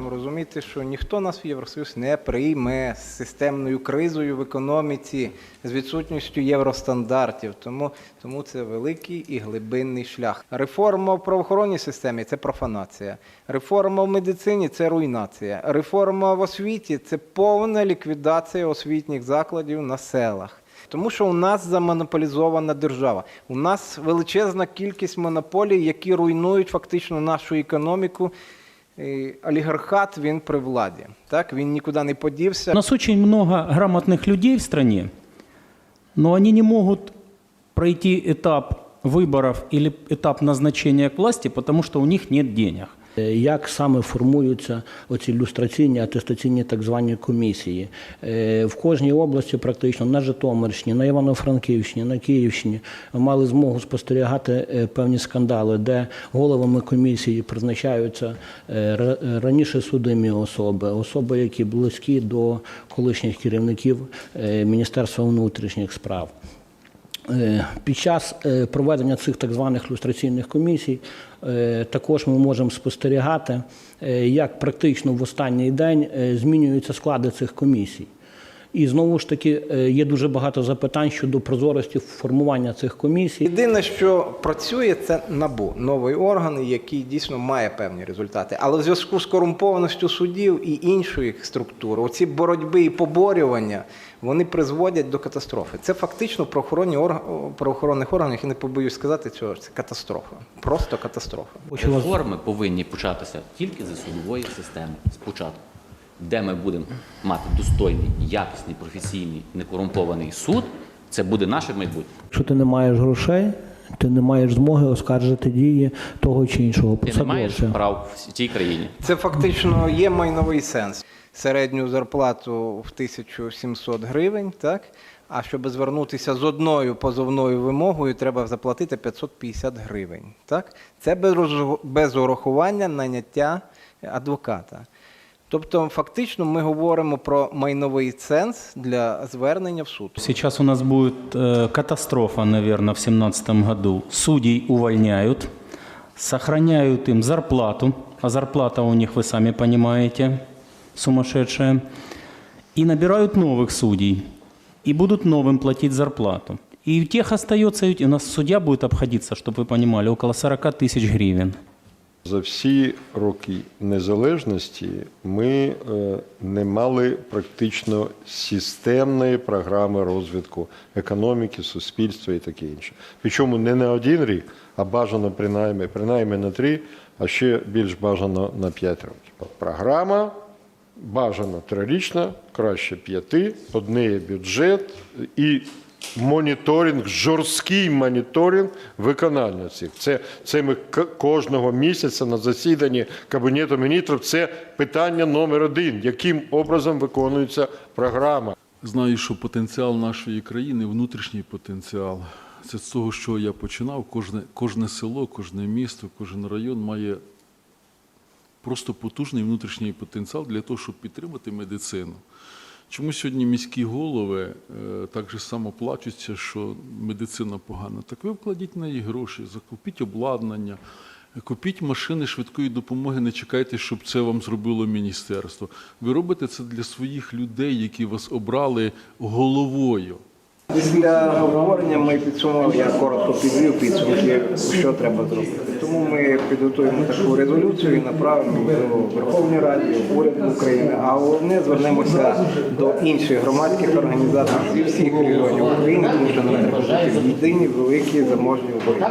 маємо розуміти, що ніхто нас в Євросоюз не прийме з системною кризою в економіці, з відсутністю євростандартів. Тому, тому це великий і глибинний шлях. Реформа в правоохоронній системі це профанація. Реформа в медицині це руйнація. Реформа в освіті це повна ліквідація освітніх закладів на селах. Тому що у нас замонополізована держава. У нас величезна кількість монополій, які руйнують фактично нашу економіку І Олігархат він при владі. Так він нікуди не подівся. У нас очень много грамотных людей в стране, но они не могут пройти этап выборов или этап назначения к власти, потому что у них нет денег. Е, Як саме формуються оці люстраційні атестаційні так звані комісії? Е, В кожній області, практично на Житомирщині, на Івано-Франківщині, на Київщині мали змогу спостерігати е, певні скандали, де головами комісії призначаються раніше судимі особи, особи, які близькі до колишніх керівників Міністерства внутрішніх справ. Е, Під час е, проведення цих так званих люстраційних комісій е, також ми можемо спостерігати, як практично в останній день змінюються склади цих комісій. І знову ж таки е, є дуже багато запитань щодо прозорості формування цих комісій. Єдине, що працює, це набу новий орган, який дійсно має певні результати. Але в зв'язку з корумпованістю судів і іншої структури, оці боротьби і поборювання, вони призводять до катастрофи. Це фактично правоохоронні орг... правоохоронних органів, я не побоюсь сказати цього. Це катастрофа. Просто катастрофа. Реформи повинні початися тільки з судової системи спочатку, де ми будемо мати достойний, якісний, професійний, некорумпований суд. Це буде наше майбутнє. Якщо ти не маєш грошей, ти не маєш змоги оскаржити дії того чи іншого Ти не маєш прав в цій країні. Це фактично є майновий сенс. Середню зарплату в 1700 гривень, так? А щоб звернутися з одною позовною вимогою, треба заплатити 550 гривень. Так? Це без, без урахування наняття адвоката. Тобто, фактично, ми говоримо про майновий ценз для звернення в суд. Сейчас у нас будет э, катастрофа, наверное, в 2017 году. Судей увольняют, сохраняют им зарплату, а зарплата у них, вы сами понимаете, сумасшедшая, и набирают новых судей, и будут новым платить зарплату. И у тех остается, ведь у нас судья будет обходиться, чтобы вы понимали, около 40 тысяч гривен. За всі роки незалежності ми е, не мали практично системної програми розвитку економіки, суспільства і таке інше. Причому не на один рік, а бажано принаймні, принаймні на три, а ще більш бажано на п'ять років. Програма бажано трирічна, краще п'яти, од неї бюджет і моніторинг, жорсткий моніторинг виконання цих. Це, це ми кожного місяця на засіданні Кабінету міністрів. Це питання номер один, яким образом виконується програма. Знаю, що потенціал нашої країни, внутрішній потенціал, це з того, що я починав. Кожне, кожне село, кожне місто, кожен район має просто потужний внутрішній потенціал для того, щоб підтримати медицину. Чому сьогодні міські голови е, так же само плачуться, що медицина погана? Так ви вкладіть на її гроші, закупіть обладнання, купіть машини швидкої допомоги, не чекайте, щоб це вам зробило міністерство. Ви робите це для своїх людей, які вас обрали головою. Після обговорення ми підсумували, я коротко підвів підсумки, що треба зробити. Тому ми підготуємо таку резолюцію і направимо до Верховної Ради, уряду України. А головне звернемося до інших громадських організацій зі всіх регіонів України, тому що нам треба бути єдині, великі, заможні в Україні.